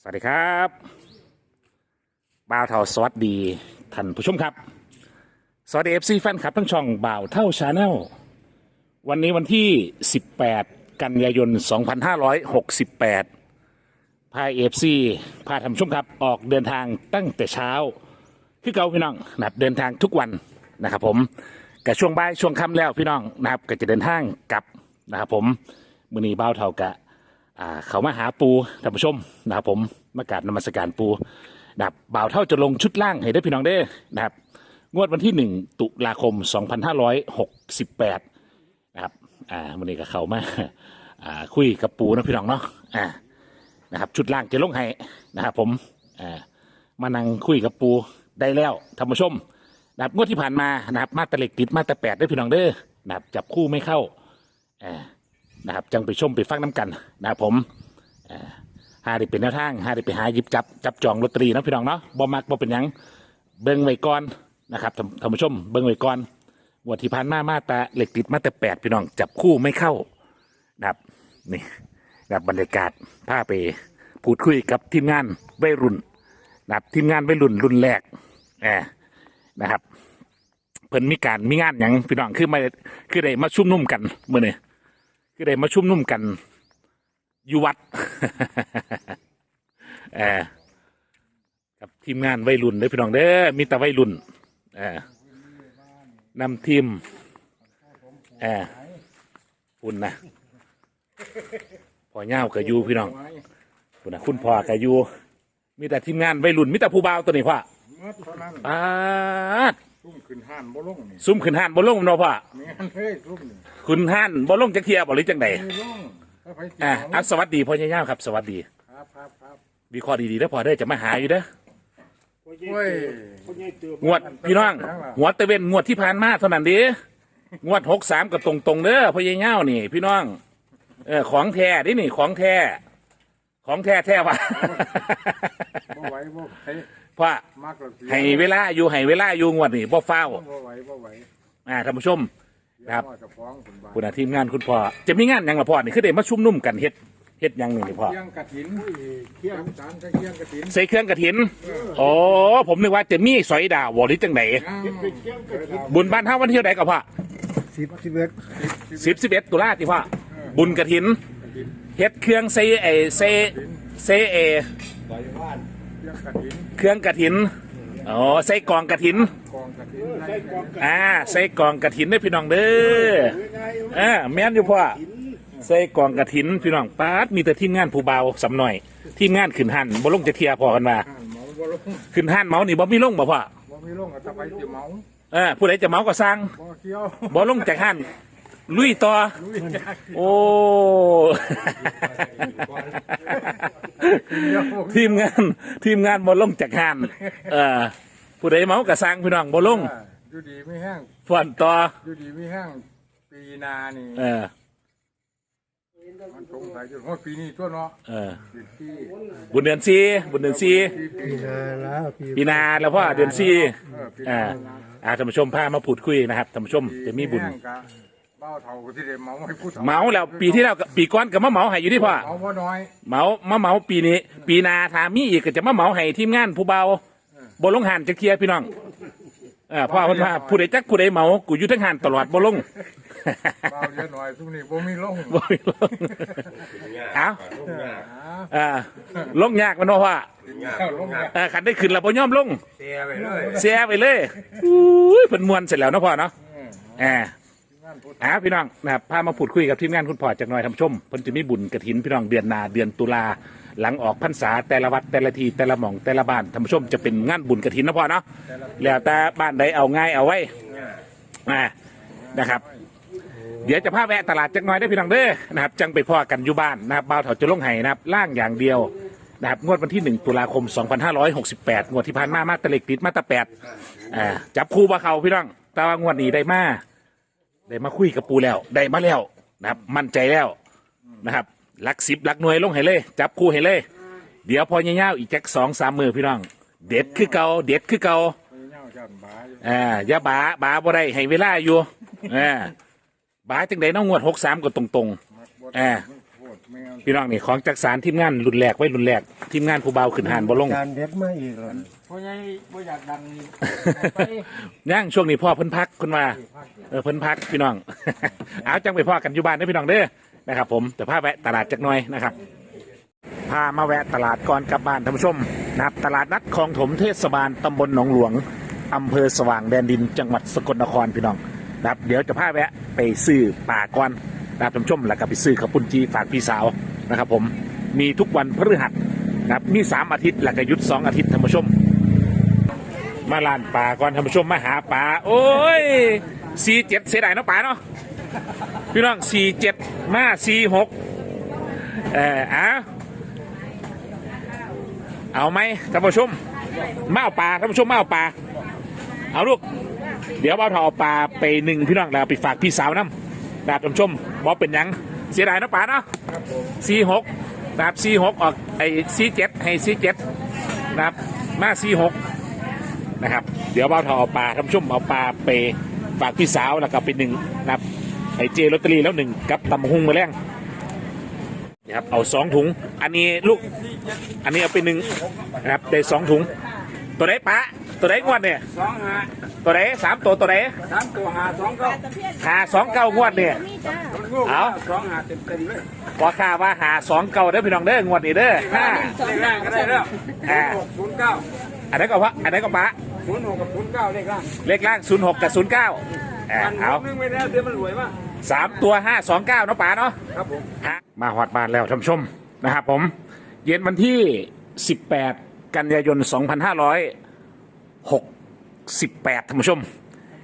สวัสดีครับบ่าวเท่าสวัสดีท่านผู้ชมครับ สวัสดีเอฟซีแฟนคลับทั้งช่องบ่าวเท่าชาแนลวันนี้วันที่ 18 กันยายน 2568 พาเอฟซีพาท่านผู้ชมครับ ออกเดินทางตั้งแต่เช้า คือเก่าพี่น้องนะครับเดินทางทุกวันนะครับผมกับช่วงบ่ายช่วงค่ำแล้วพี่น้องนะครับก็จะเดินทางกลับนะครับผมมือนี้บ่าวเท่ากะ อ่าเขามาหาปูท่านผู้ชมนะครับผมมากราบนมัสการปูนะครับบ่าวเท่าจะลงชุดล่างให้ได้อพี่น้องเด้อนะครับ งวดวันที่หนึ่งตุลาคม 2568นะครับอ่าวันนี้ก็เขามาอ่าคุยกับปูนะพี่น้องเนาะอ่านะครับชุดล่างจะลงให้นะครับผมอ่ามานั่งคุยกับปูได้แล้วท่านผู้ชมนะครับงวดที่ผ่านมานะครับมาตะเล็กติดมาตะแปดได้อพี่น้องเด้อนะครับจับคู่ไม่เข้าอ่า นะครับจังไปชมไปฟังน้ำกันนะครับผมหาได้เป็นแนวทางหาได้ไปหาหยิบจับจับจองลอตเตอรี่นะพี่น้องเนาะบ่มักบ่เป็นหยังเบิ่งไว้ก่อนนะครับท่านผู้ชมเบิ่งไว้ก่อนงวดที่ผ่านมามาต่เหล็กติดมาแต่แปดพี่น้องจับคู่ไม่เข้านะครับนี่นะครับบรรยากาศพาไปพูดคุยกับทีมงานวัยรุ่นนะครับทีมงานวัยรุ่นรุ่นแรกแอนะครับเพิ่นมีการมีงานหยังพี่น้องคือมาคือได้มาชุมนุมกันเมื้อนี้ ก็ได้มาชุมนุมกัน อยู่วัดเออกับทีมงานวัยรุ่นเด้อพี่น้องเด้อมีแต่วัยรุ่นเออนำทีมเออคุณนะพ่อเง่ากับยูพี่น้องคุณนะคุณพ่อกับยูมีแต่ทีมงานวัยรุ่นมีแต่ผู้บ่าวตัวนี้พ่อเมื่อเท่านั้นปาด ซุ่มขึ้นห้านบ่ลงนี่ซุ่มขึ้นห้านบ่ลงเนาะพ่อแม่นเฮ้ยซุ่มนี่ขึ้นห้านบ่ลงจักเทียบ่หรือจังไดไม่ลงถ้าไปสิอะเาอัสวัสดีพ่อเง่าครับ สวัสดีครับครับครับวิเคราะห์ดีๆแล้วพอได้อจะมาหาอยู่เด้อโอ้ย งวดพี่น้องงวดตะเวนงวดที่ผ่านมาเท่านั้นเดีงวดหกสามกับตรงๆเด้อพ่อใหญ่เง่านี่ พี่น้อง เออของแท้ดินี่ของแท้ของแท้แท้ว่ะ บ่ไหวบ่ไหว เพราะมักแล้วสิให้เวลาอยู่ให้เวลาอยู่งวดนี่บ่เฝ้าวบ่ไหวบ่ไหวอ่าท่านผู้ชม ครับ เดี๋ยวพ่อจะฟ้องคุณบ้านคุณอาทีมงานคุณพ่อจะมีงานหยังละพ่อนี่คือได้มาชุมนุมกันเฮ็ดเฮ็ดหยังนี่นี่พ่อเคียงกระถินเคียงสารเคียงกระถินใส่เครื่องกระถินโอ้ผมนึกว่าจะมีสอยดาวบ่หรือจังไดอ้าวเคียงกระถินบุญบ้านเฮาวันที่เท่าใดก็พ่อสิบสิบเอ็ดสิบสิบเอ็ดตุลาที่พ่อบุญกระถินเฮ็ดเครื่องเซเอเซเซเอเคียงกระถิน เครื่องกระถินอ๋อใส่กองกระถินกองกระถินใส่กองกระอ่าใส่กองกระถินได้อพี่น้องเด้ออ่าแม่นอยู่พ่อใส่กองกระถินพี่น้องป๊าดมีแต่ทีมงานผู้เบาสำหน่อยทีมงานขึ้นหันบ่ลงจะเทียพอกันมาห้านเมาบ่ลงขึ้นหันเมานี่บ่มีลงบ่พ่อบ่มีลงก็จะไปสิเมาเออผู้ใดจะเมาก็สร้างบ่เกี่ยวบ่ลงจากหัน ลุยต่อลุยยากโอ้ ทีมงาน ทีมงานบ่ลงจากหันเออผู้ใดเมาก็สร้างพี่น้องบ่ลงอยู่ดีไม่แห้งฝอนต่ออยู่ดีไม่แห้งปีนานี่เออมันสงสัยอยู่ว่าปีนี้ทั่วเนาะเออปีที่บุญเดือนสี่บุญเดือนสี่ปีปีนาแล้วปีปีนาแล้วพ่อเดือนสี่เออปีอ่านาอ่าท่านผู้ชมพามาพูดคุยนะครับท่านผู้ชมจะมีบุญแห้งกะ เบ้าเท่าที่ได้เมาให้ผู้ฒ่เมาแล้วปีที่แล้วก็ปีก้อนก็มาเหมาให้อยู่ที่พ่อ เมาว่าน้อย เหมามาเหมาปีนี้ ปีนาถามีอีกก็จะมาเหมาให้ทีมงานผู้เบาบ่ลงหันจะเคลียร์พี่น้องเออพ่อเพิ่นว่าผู้ใดจักผู้ใดเหมากูอยู่ทั้งหันตลอดบ่ลง เบาเยอะหน่อยทุกนี้บ่มีลงบ่มีลงเอ้าอ่าลงยากมันว่าว่าเอาลงเนี่ยเออคันได้ขึ้นแล้วบ่ยอมลงเสียไปเลยเสียไปเลยอุ้ยเพิ่นมวนเสร็จแล้วเนาะพ่อเนาะอืมอ่างานผู้ อ่าพี่น้องนะครับพามาพูดคุยกับทีมงานคุณพ่อจากหน่อยทำชมเพิ่นจะมีบุญกระถินพี่น้องเดือนหนาเดือนตุลาหลังออกพรรษาแต่ละวัดแต่ละทีแต่ละหม่องแต่ละบ้านทำชมจะเป็นงานบุญกระถินนะพ่อเนาะแล้วแต่บ้านใดเอาง่ายเอาไว้อ่านะครับ เดี๋ยวจะพาแวะตลาดจักหน่อยได้พี่น้องเด้อนะครับ จังไปพ่อกันอยู่บ้านนะครับบ่าวเถาจะลงไห้นะครับล่างอย่างเดียวนะครับงวดวันที่ 1 ตุลาคม 2568 งวดที่ผ่านมามาตะเล็กติดมาตะแปดอ่าจับคู่บ่เขาพี่น้องแต่ว่างวดนี้ได้มา ได้มาคุยกับปูแล้ว ได้มาแล้วนะครับ มั่นใจแล้วนะครับลักสิบลักหน่วยลงให้เลย จับคู่ให้เลย เดี๋ยวพอเงี้ยวๆอีกจักสองสามมือพี่น้อง เด็ดคือเก่าเด็ดคือเก่าเน่าจันบาอยู่อ่าอย่าบาบาบ่ได้ให้เวลาอยู่อ่าบาจังไดน้องงวดหกสามก็ตรง มักบ่อ่าโคตรแม่นพี่น้องนี่ของจักสารทีมงานรุ่นแรกไว้รุ่นแรกทีมงานผู้เบาขึ้นหานบ่ลง การเด็ดมาอีกแล้ว พราะไงบ่อยากดังนี่ไปย่างช่วงนี้พ่อเพิ่นพักคุณว่าเออเพิ่นพักพี่น้อง เอาจังไปพ่อกันอยู่บ้านเด้อพี่น้องเด้อนะครับ ผมแต่พาแวะตลาดจักหน่อยนะครับ พามาแวะตลาดก่อนกลับบ้านท่านผู้ชมนะครับตลาดนัดคลองถมเทศบาลตำบลหนองหลวงอำเภอสว่างแดนดินจังหวัดสกลนครพี่น้องนะครับเดี๋ยวจะพาแวะไปซื้อป่าก่อนนะครับท่านผู้ชมแล้วก็ไปซื้อข้าวปุ้นจีฝากพี่สาวนะครับ ผมมีทุกวันพฤหัสนะครับมีสามอาทิตย์แล้วก็หยุดสองอาทิตย์ท่านผู้ชม มาลานป่าก่อนท่านผู้ชมมาหาป่าโอ้ยสี่เจ็ดเสียดายเนาะป่าเนาะพี่น้องสี่เจ็ดมาสี่หกเออเอาเอาไหมท่านผู้ชมมาเอาป่าท่านผู้ชมมาเอาป่าเอาลูก เดี๋ยวเอาถอาป่าไปหนึ่งพี่น้องแล้วไปฝากพี่สาวน้ำดาบท่านผู้ชมบอกเป็นยังเสียดายเนาะป่าเนาะสี่หกดาบสี่หกออกไอ้สี่เจ็ดให้สี่เจ็ดดาบมาสี่หก นะครับ เดี๋ยวเบาทอเอาปลาทำชุ่มเอาปลาไปฝากพี่สาวแล้วก็ไปหนึ่งนะครับไอเจลอตเตอรี่แล้วหนึ่งกับตำหุงมาแรงนี่ครับเอาสองถุง อันนี้ลูก อันนี้เอาไปหนึ่งนะครับได้สองถุง ตัวไหนปะตัวไหนงวดเนี่ยสองหาตัวไหนสามตัวตัวไหนสามตัวหาสองเก้าหาสองเก้างวดเนี่ยเอาสองหาเต็มเต็มๆเลยพอค่าว่าหาสองเก้าเด้อพี่น้องเด้องวดนี้เด้อห้าเลขล่างก็ได้แล้วอ่าหกศูนย์เก้า อันนั้นก็ว่าอันนั้นก็ปะศูนย์หกกับศูนย์เก้าเลขล่างเลขล่างศูนย์หกกับศูนย์เก้ามันเอานึงไม่ได้เดี๋ยวมันรวยมากสามตัวห้าสองเก้าเนาะป๋าเนาะครับผมมาฮอดบ้านแล้วท่านผู้ชมนะครับผม เย็นวันที่18กันยายน2568ท่านผู้ชม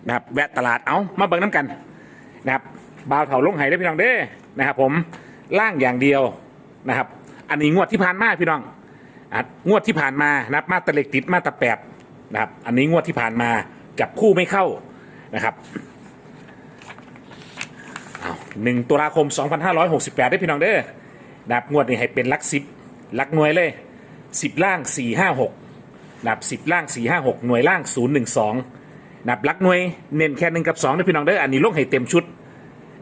นะครับแวะตลาดเอามาเบิ่งน้ำกันนะครับบ่าวเถาลงไห้ได้อพี่น้องเด้อนะครับผมล่างอย่างเดียวนะครับ อันนี้งวดที่ผ่านมาพี่น้อง อะงวดที่ผ่านมานะครับมาตะเล็กติดมาตะแปดนะครับ อันนี้งวดที่ผ่านมาจับคู่ไม่เข้านะครับหนึ่งตุลาคม 2568 ได้พี่น้องเด้อนับงวดนี้ให้เป็นหลักสิบหลักหน่วยเลยสิบล่าง 456นับสิบล่าง 456 หน่วยล่าง 012นับหลักหน่วยเน้นแค่หนึ่งกับ2ได้พี่น้องเด้ออันนี้ลงให้เต็มชุด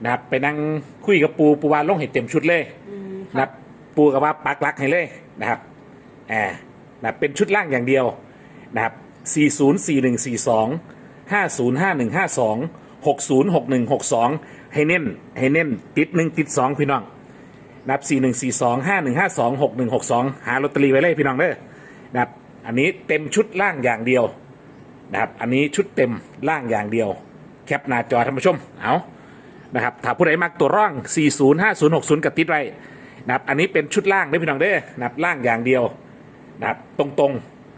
นับไปนั่งคุยกับปูปูวานลงให้เต็มชุดเลยนับปูกับว่าปักหลักให้เลยนะครับแอนับเป็นชุดล่างอย่างเดียวนะครับ404142 505152 606162 ให้เน้นให้เน้นติดหนึ่งติดสองพี่น้องนับสี่หนึ่งสี่สองห้าหนึ่งห้าสองหกหนึ่งหกสองหาลอตเตอรี่ไว้เลยพี่น้องเด้อนะครับอันนี้เต็มชุดล่างอย่างเดียวนะครับอันนี้ชุดเต็มล่างอย่างเดียว แคปหน้าจอท่านผู้ชมเอานะครับถ้าผู้ใดมักตัวร่อง 40 50 60 กับติดไว้นะครับอันนี้เป็นชุดล่างเด้อพี่น้องเด้อนะครับล่างอย่างเดียว นะครับตรง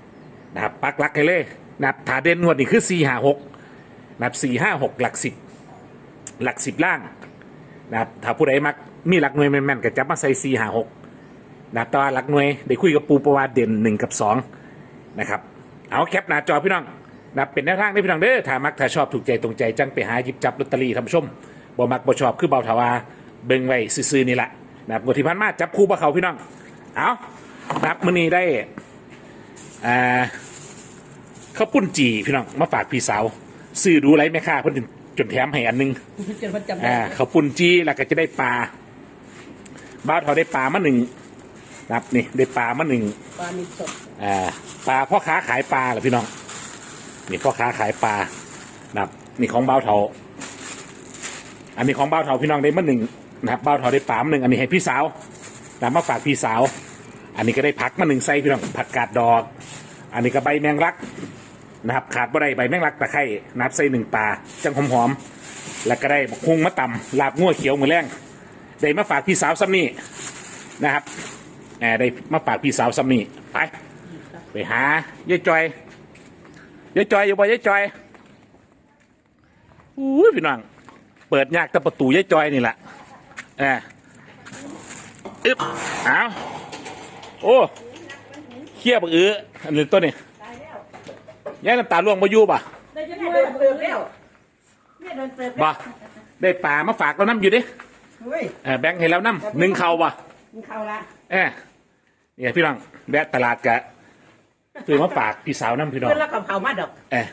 ๆนะครับปักหลักให้เลยนะครับถาเด่นงวดนี่คือ4 5 6นะครับ4 5 6หลัก10หลัก10ล่างนะครับถ้าผู้ใดมักมีหลักหน่วยแม่นๆก็จับมาใส่4 5 6นะครับแต่ว่าหลักหน่วยได้คุยกับปูประวัติเด่น1กับ2นะครับเอาแคปหน้าจอพี่น้องนะครับเป็นแนวทางได้พี่น้องเด้อถ้ามักถ้าชอบถูกใจตรงใจจังไปหาหยิบจับลอตเตอรี่ท่านผู้ชมบ่มักบ่ชอบคือเบาถาวาเบิ่งไว้ซื่อๆนี่แหละนะครับงวดที่ผ่านมาจับคู่บ่เขาพี่น้องเอา นะครับมื้อนี้ได้อ่าข้าวปุ้นจีพี่น้องมาฝากพี่สาวซื้อดูไรแม่ค้าเพิ่นจนจนแถมให้อันหนึงจนมันจำได้อ่าข้าวปุ้นจีแล้วก็จะได้ปลาบ้าวเถาได้ปลามาหนึ่งนะครับนี่ได้ปลามาหนึ่งปลามีสดอ่าปลาพ่อค้าขายปลาเหรอพี่น้องนี่พ่อค้าขายปลานะครับนี่ของบ้าวเถาอันนี้ของบ้าวเถาพี่น้องได้มาหนึ่งนะครับบ้าวเถาได้ปลามาหนึ่งอันนี้ให้พี่สาวนะมาฝากพี่สาว อันนี้ก็ได้ผักมาหนึ่งไส้พี่น้องผักกาดดอก อันนี้ก็ใบแมงลักนะครับขาดบ่ได้ใบแมงลักตะไคร่นับใส่หนึ่งปลาจังหอมหอมแล้วก็ได้บักฮุงมะตำลาบงัวเขียวมือแรงได้มาฝากพี่สาวซ้ำนี่นะครับแอบได้มาฝากพี่สาวซ้ำนี่ไปไปหายายจอยยายจอยอยู่บ่ยายจอยอู้พี่น้องเปิดยากแต่ประตูยายจอยนี่แหละเอออึ๊บเอา โอ้เขี้ยบักอื้ออันนี้ตัวนี้ยายน้ำตาล่วงมาอยู่ป่ะได้จะได้เติมแล้วเนี่ยโดนเติมบ่ได้ปลามาฝากเราน้ำอยู่ดิเฮ้ยเออแบงค์ให้เราน้ำหนึ่งเข่าป่ะกินข้าวละเออเนี่ยพี่น้องแวะตลาดกะซื้อมาฝากพี่สาวน้ำพี่น้องเพื่อนแล้วกับเขามาดอกเออ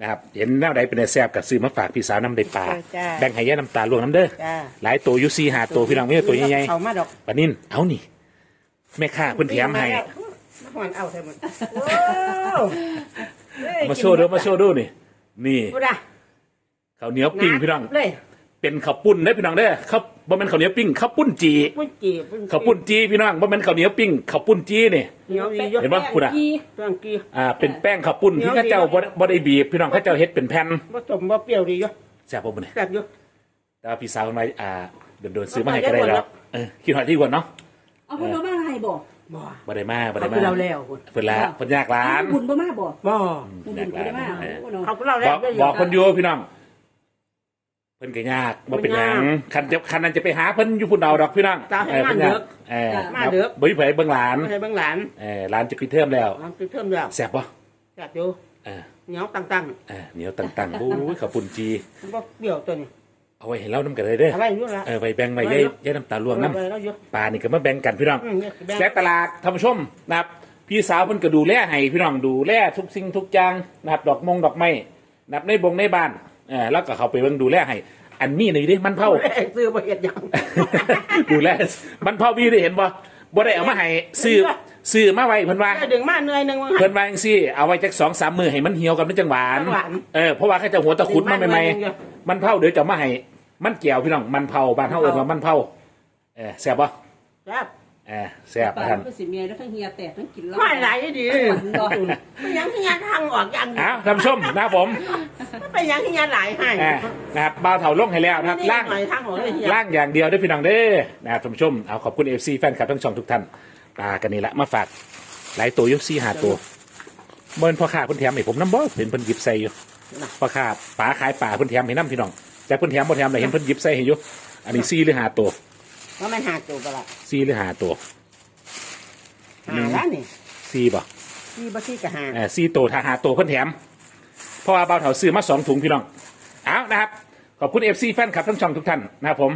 นะครับเห็นแนวใดเป็นแซ่บกับซื้อมาฝากพี่สาวน้ำได้ปลาจ้าแบ่งให้ย่าน้ำตาลวงน้ำเด้อจ้าหลายตัวอยู่สี่หาตัวพี่น้องไม่ใช่ตัวใหญ่เอามาดอกๆปานินเอานี่ แม่ค้าเพิ่นแถมให้มาหอนเอาใส่หมดว้าวเฮ้ยมาโชว์เด้อมาโชว์ดูนี่นี่พูดอะข้าวเหนียวปิ้งพี่น้องเลยเป็นข้าวปุ้นเด้อพี่น้องเด้อข้าวบ่แม่นข้าวเหนียวปิ้งข้าวปุ้นจีปุ้นจีปุ้นจีข้าวปุ้นจีพี่น้องบ่แม่นข้าวเหนียวปิ้งข้าวปุ้นจีนี่เหนียวดีเยอะเห็นปะพูดอะเครื่องกีอ่าเป็นแป้งข้าวปุ้นที่เข้าเจ้าบ่ได้บ่ได้บีบพี่น้องเข้าเจ้าเฮ็ดเป็นแผ่นผสมบ่เปรี้ยวดีเยอะแซ่บบ่มื้อนี้แซ่บเยอะแต่ว่าพี่สาวมันมาอ่าโดนๆซื้อมาให้ก็ได้แล้วเออคิดฮอดที่ก่อนเนาะ เอาเพิ่นบ่มาให้บ่บ่บ่ได้มาบ่เขาได้คือมาเราแล้วคุณเพิ่นละเพิ่นยากร้านบุญบ่มาบ่บ่บุญบ่ได้มาโอ้เนาะเขาคือเราบแล้วอกบอกคนอยู่พี่น้องเพิ่นก็ยากบ่เป็นหยังคันจะคันนั้นจะไปหาเพิ่นอยู่พุ่นเอาดอกพี่น้องตาให้เออมาเพิ่นเด้ยาอกเออมาเด้อ บ่มีไผเบิ่งหลานไม่ใช่เบิ่งหลานเออหลานจะปิดเทอมแล้วหลานคือเทิมแล้วแซ่บบ่แซ่บอยู่เออเหนียวตั้งเออเหนียวตังๆโอ้ยข้าวปุ้นจีๆมันบ่เปรี้ยวตัวนี้ เอาไว้ให้เล่าน้ำกันเลยเด้ออะไรอยู่ละ เออไปแบ่งไว้ยายยายน้ำตาลวงน้ำเอาไแล้วเยอะปลานี่ก็มาแบ่งกันพี่น้องอืมเนี่ยแบ่ง และตลาดท่านผู้ชมนะครับ พี่สาวเพิ่นก็ดูแลให้พี่น้องดูแลทุกสิ่งทุกอย่างนะครับดอกมงดอกไม้นะครับในบงในบ้านเออแล้วก็เขาไปเบิ่งดูแลให้ อันนี้นี่ดิมันเผา ซื้อบ่เฮ็ดหยัง ดูแลมันเผาพี่ได้เห็นบ่บ่ได้เอามาให้ซื้อซื้อมาไว้เพิ่นว่าได้ดึงมาเหนื่อยหนึงว่าเพิ่นว่าจังซี่เอาไว้จัก2 3มื้อให้มันเหี่ยวกันมันจังหวานจังหวานเออเพราะว่าเขาจะหัวตะขุดมาใหม่ดึงมาหน่อยนึงๆมันเผาเดี๋ยวจะเอามาให้ มันเกี่ยวพี่น้องมันเผาบ้านเฮาเอิ้นว่ามันเผาเออแซ่บบ่แซ่บเออแซ่บปลาท่านก็สิเมียแล้วทั้งเฮียแตกทั้งกินเหล้าไม่ไหลดีไม่ยังที่ยันทางออกยังอ้าวท่านผู้ชมนะครับผมไปยังที่ยันไหลให้อ่านะครับบ่าวเถาลงให้แล้วนะครับล่างหน่อยทางออกเลยเฮียล่างอย่างเดียวด้วยพี่น้องเด้อนะครับท่านผู้ชมเอาขอบคุณเอฟซีแฟนคลับทั้งช่องทุกท่านปลากันนี่ละมาฝากหลายตัวอยุซี่หาตัวเบิ้นพ่อค้าเพิ่นแถมให้ผมน้ำบ่เห็นเพิ่นหยิบใส่อยู่พ่อค้าป๋าขายป่าเพิ่นแถมให้น้ำพี่น้อง แต่เพิ่นแถมบ่แถมเลยเห็นเพิ่นหยิบใส่ให้อยู่อันนี้ซี่หรือหาตัวว่ามันหาตัวปะล่ะซี่หรือหาตัวหาแล้วนี่ซี่บ่ที่บ่ที่จะหาเออซี่ตัวถ้าหาตัวเพิ่นแถมเพราะว่าบ่าวเถาซื้อมาสองถุงพี่น้องเอานะครับ ขอบคุณเอฟซีแฟนคลับทั้งช่องทุกท่านนะครับผม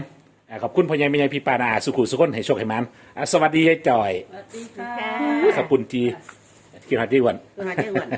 อ่าขอบคุณพ่อใหญ่แม่ใหญ่พี่ปานาสุขุสุขนให้โชคให้มันอ่าสวัสดียายจอยสวัสดีค่ะขอบคุณจีกินหาจีวันตัวหาเจ้าอ้วน